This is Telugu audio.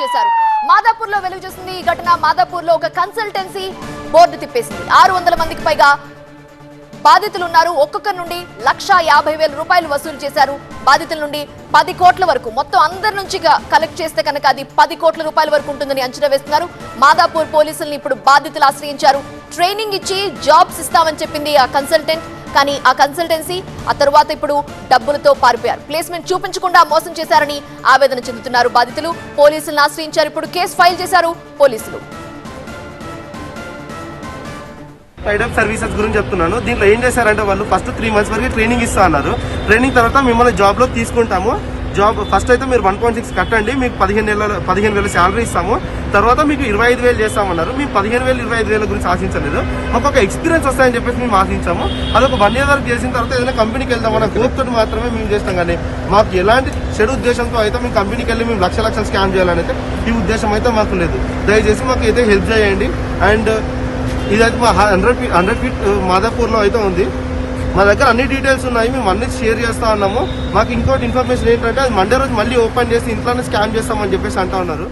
చేశారు. మాదాపూర్లో వెలుగు చూసింది ఈ ఘటన. మాదాపూర్లో ఒక కన్సల్టెన్సీ బోర్డు తిప్పేసింది. ఆరు వందల మందికి పైగా బాధితులు ఉన్నారు ఒక్కొక్కరి నుండి లక్ష యాభై వేల రూపాయలు వసూలు చేశారు. బాధితుల నుండి పది కోట్ల వరకు. మొత్తం అందరి నుంచి కలెక్ట్ చేస్తే కనుక అది పది కోట్ల రూపాయల వరకు ఉంటుందని అంచనా వేస్తున్నారు. మాదాపూర్ పోలీసులను ఇప్పుడు బాధితులు ఆశ్రయించారు. ట్రైనింగ్ ఇచ్చి జాబ్స్ ఇస్తామని చెప్పింది ఆ కన్సల్టెంట్. కానీ ఆ కన్సల్టెన్సీ ఆ తరువాత ఇప్పుడు డబ్బులతో పారిపోయారు. ప్లేస్మెంట్ చూపించకుండా మోసం చేశారని ఆవేదన చెందుతున్నారు బాధితులు. పోలీసులను ఆశ్రయించారు. ఇప్పుడు కేసు ఫైల్ చేశారు పోలీసులు. టైడప్ సర్వీసెస్ గురించి చెప్తున్నాను. దీంట్లో ఏం చేశారంటే వాళ్ళు ఫస్ట్ త్రీ మంత్స్ వరకు ట్రైనింగ్ ఇస్తా అన్నారు. ట్రైనింగ్ తర్వాత మిమ్మల్ని జాబ్లో తీసుకుంటాము. జాబ్ ఫస్ట్ అయితే మీరు వన్ పాయింట్ సిక్స్ కట్టండి మీకు పదిహేను నెలల పదిహేను వేల శాలరీ ఇస్తాము. తర్వాత మీకు ఇరవై ఐదు వేలు చేస్తామన్నారు. మేము పదిహేను వేలు ఇరవై ఐదు వేల గురించి ఆశించలేదు. మాకు ఒక ఎక్స్పీరియన్స్ వస్తాయని చెప్పేసి మేము ఆశించాము. అదొక వన్ ఇయర్ వరకు చేసిన తర్వాత ఏదైనా కంపెనీకి వెళ్దాం అన్న తోటి మాత్రమే మేము చేస్తాం. కానీ మాకు ఎలాంటి చెడు ఉద్దేశంతో అయితే మేము కంపెనీకి వెళ్ళి మేము లక్ష లక్షలు స్కామ్ చేయాలని అయితే ఈ ఉద్దేశం అయితే మాకు లేదు. దయచేసి మాకు అయితే హెల్ప్ చేయండి. అండ్ ఇదైతే మా హండ్రెడ్ ఫీట్ హండ్రెడ్ ఫీట్ మాదాపూర్లో అయితే ఉంది. మా దగ్గర అన్ని డీటెయిల్స్ ఉన్నాయి మేము అన్ని షేర్ చేస్తా ఉన్నాము. మాకు ఇంకోటి ఇన్ఫర్మేషన్ ఏంటంటే అది మండే రోజు మళ్ళీ ఓపెన్ చేసి ఇంట్లోనే స్కామ్ చేస్తామని చెప్పేసి అంటా ఉన్నారు.